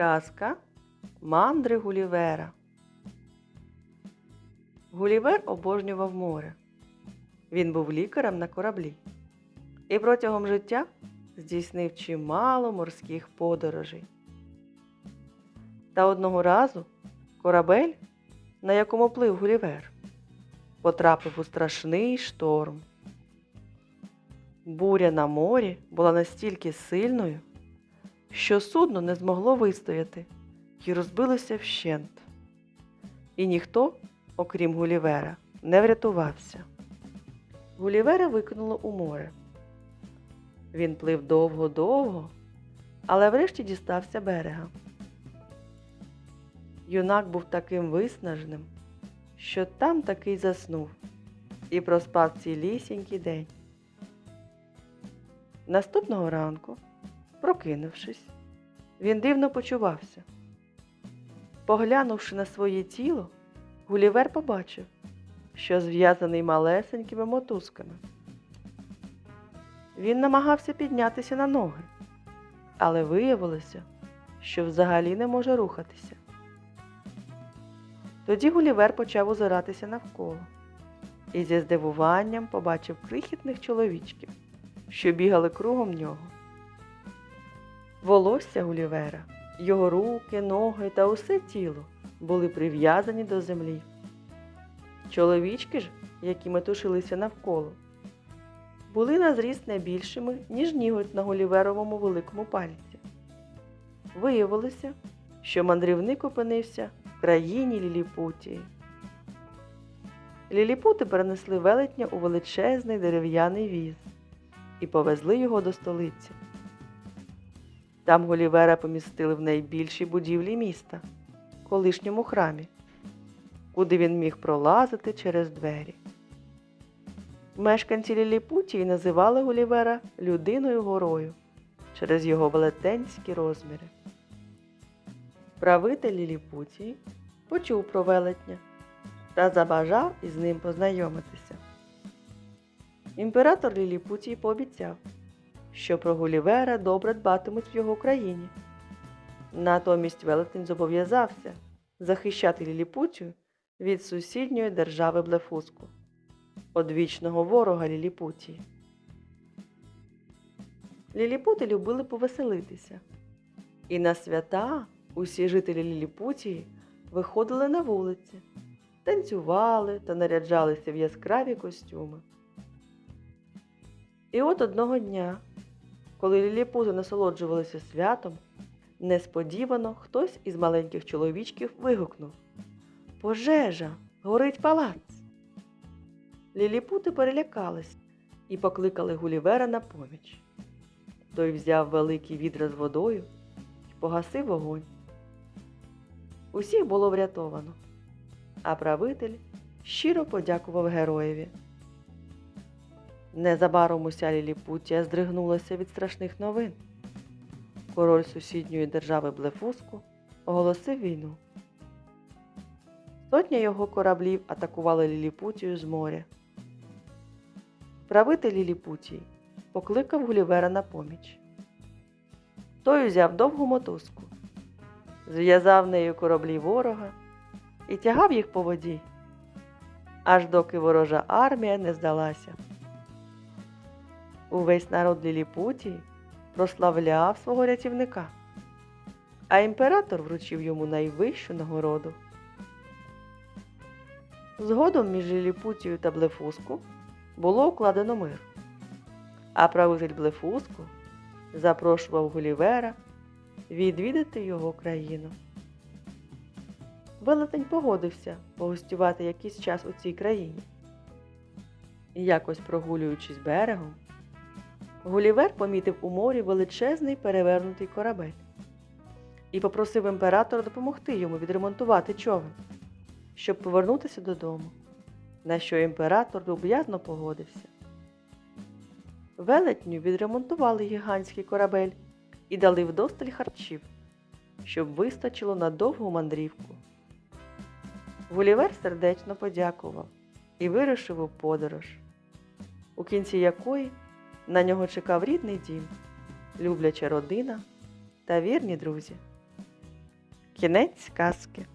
Казка Мандри Гулівера. Гулівер обожнював море. Він був лікарем на кораблі і протягом життя здійснив чимало морських подорожей. Та одного разу корабель, на якому плив Гулівер, потрапив у страшний шторм. Буря на морі була настільки сильною, що судно не змогло вистояти і розбилося вщент. І ніхто, окрім Гулівера, не врятувався. Гулівера викинуло у море. Він плив довго-довго, але врешті дістався берега. Юнак був таким виснаженим, що там таки й заснув і проспав цілісінький день. Наступного ранку, прокинувшись, він дивно почувався. Поглянувши на своє тіло, Гулівер побачив, що зв'язаний малесенькими мотузками. Він намагався піднятися на ноги, але виявилося, що взагалі не може рухатися. Тоді Гулівер почав озиратися навколо і зі здивуванням побачив крихітних чоловічків, що бігали кругом нього. Волосся Гулівера, його руки, ноги та усе тіло були прив'язані до землі. Чоловічки ж, які метушилися навколо, були на зріст не більшими, ніж ніготь на Гуліверовому великому пальці. Виявилося, що мандрівник опинився в країні Ліліпутії. Ліліпути перенесли велетня у величезний дерев'яний віз і повезли його до столиці. Там Гулівера помістили в найбільшій будівлі міста, колишньому храмі, куди він міг пролазити через двері. Мешканці Ліліпутії називали Гулівера людиною горою через його велетенські розміри. Правитель Ліліпутії почув про велетня та забажав із ним познайомитися. Імператор Ліліпутії пообіцяв, що про Гулівера добре дбатимуть в його країні. Натомість велетень зобов'язався захищати Ліліпутію від сусідньої держави Блефуску, одвічного ворога Ліліпутії. Ліліпути любили повеселитися, і на свята усі жителі Ліліпутії виходили на вулиці, танцювали та наряджалися в яскраві костюми. І от одного дня, коли ліліпути насолоджувалися святом, несподівано хтось із маленьких чоловічків вигукнув Пожежа! Горить палац! Ліліпути перелякались і покликали Гулівера на поміч. Той взяв великий відра з водою і погасив вогонь. Усіх було врятовано, а правитель щиро подякував героєві. Незабаром уся Ліліпутія здригнулася від страшних новин. Король сусідньої держави Блефуску оголосив війну. Сотня його кораблів атакували Ліліпутію з моря. Правитель Ліліпутії покликав Гулівера на поміч. Той узяв довгу мотузку, зв'язав нею кораблі ворога і тягав їх по воді, аж доки ворожа армія не здалася. Увесь народ Ліліпутії прославляв свого рятівника, а імператор вручив йому найвищу нагороду. Згодом між Ліліпутією та Блефуску було укладено мир, а правитель Блефуску запрошував Гулівера відвідати його країну. Велетень погодився погостювати якийсь час у цій країні. Якось прогулюючись берегом, Гулівер помітив у морі величезний перевернутий корабель і попросив імператора допомогти йому відремонтувати човен, щоб повернутися додому, на що імператор люб'язно погодився. Велетню відремонтували гігантський корабель і дали вдосталь харчів, щоб вистачило на довгу мандрівку. Гулівер сердечно подякував і вирушив у подорож, у кінці якої на нього чекав рідний дім, любляча родина та вірні друзі. Кінець казки.